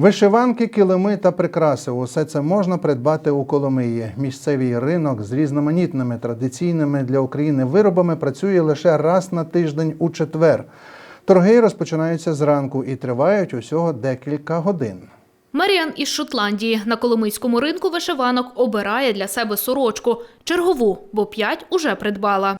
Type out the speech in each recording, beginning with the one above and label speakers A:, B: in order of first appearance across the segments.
A: Вишиванки, килими та прикраси усе це можна придбати у Коломиї. Місцевий ринок з різноманітними традиційними для України виробами працює лише раз на тиждень у четвер. Торги розпочинаються зранку і тривають усього декілька годин.
B: Маріан із Шотландії на Коломийському ринку вишиванок обирає для себе сорочку чергову, бо п'ять уже придбала.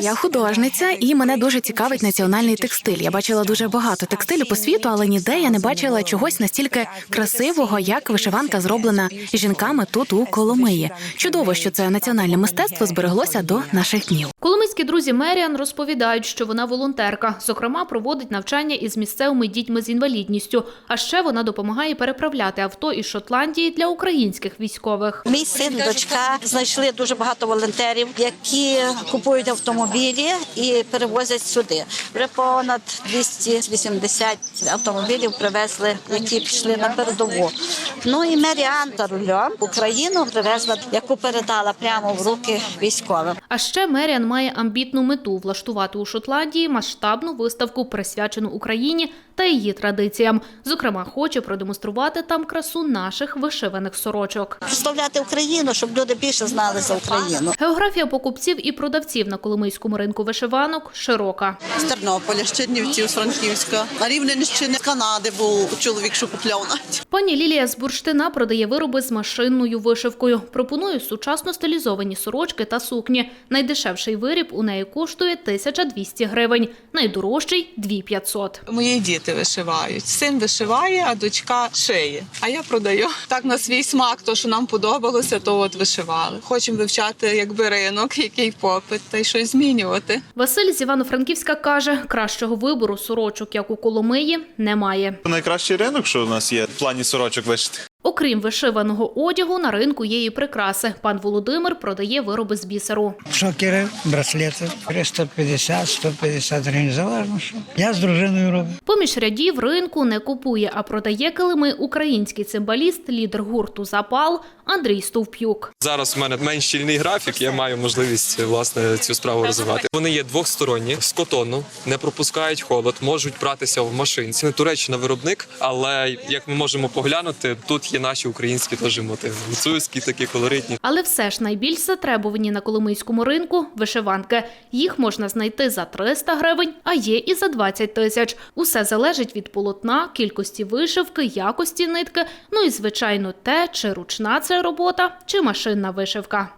C: Я художниця, і мене дуже цікавить національний текстиль. Я бачила дуже багато текстилю по світу, але ніде я не бачила чогось настільки красивого, як вишиванка зроблена жінками тут у Коломиї. Чудово, що це національне мистецтво збереглося до наших днів.
B: Коломийські друзі Меріан розповідають, що вона волонтерка. Зокрема, проводить навчання із місцевими дітьми з інвалідністю. А ще вона допомагає переправляти авто із Шотландії для українських військових.
D: Мій син, дочка знайшли дуже багато волонтерів, які купують автомобілі і перевозять сюди. Вже понад 280 автомобілів привезли, які пішли на передову. Ну і Меріан за рулем Україну привезла, яку передала прямо в руки військовим.
B: А ще Меріан має амбітну мету влаштувати у Шотландії масштабну виставку, присвячену Україні та її традиціям. Зокрема, хоче продемонструвати там красу наших вишиваних сорочок.
D: Представляти Україну, щоб люди більше знали за Україну.
B: Географія покупців і продавців на Коломийському ринку вишиванок широка.
E: з Тернополя, з Чернівців, з Франківська, а Рівненщини з Канади був чоловік, що купляв навіть.
B: Пані Лілія з Бурштина продає вироби з машинною вишивкою. Пропонує сучасно стилізовані сорочки та сукні. Найдешевший виріб у неї коштує 1200 гривень, найдорожчий – 2500.
F: Мої діти вишивають. Син вишиває, а дочка шиє. А я продаю. Так на свій смак, то що нам подобалося, то от вишивали. Хочемо вивчати якби ринок, який попит, та й щось змінювати.
B: Василь з Івано-Франківська каже, кращого вибору сорочок, як у Коломиї, немає.
G: Найкращий ринок, що у нас є в плані сорочок вишити.
B: Окрім вишиваного одягу, на ринку є і прикраси. Пан Володимир продає вироби з бісеру.
H: Шокери, браслети 350-150 гривень, залежно що. Я з дружиною роблю.
B: Поміж рядів ринку не купує, а продає килими український цимбаліст, лідер гурту Запал Андрій Стовп'юк.
I: Зараз у мене менш щільний графік, я маю можливість власне цю справу розвивати. Вони є двохсторонні з котону, не пропускають холод, можуть братися в машинці. Туреччина виробник, але як ми можемо поглянути, тут є наші українські теж мотиви. Гуцульські, такі колоритні.
B: Але все ж найбільш затребувані на Коломийському ринку вишиванки. Їх можна знайти за 300 гривень, а є і за 20 тисяч. Усе залежить від полотна, кількості вишивки, якості нитки, ну і звичайно те, чи ручна це робота, чи машинна вишивка.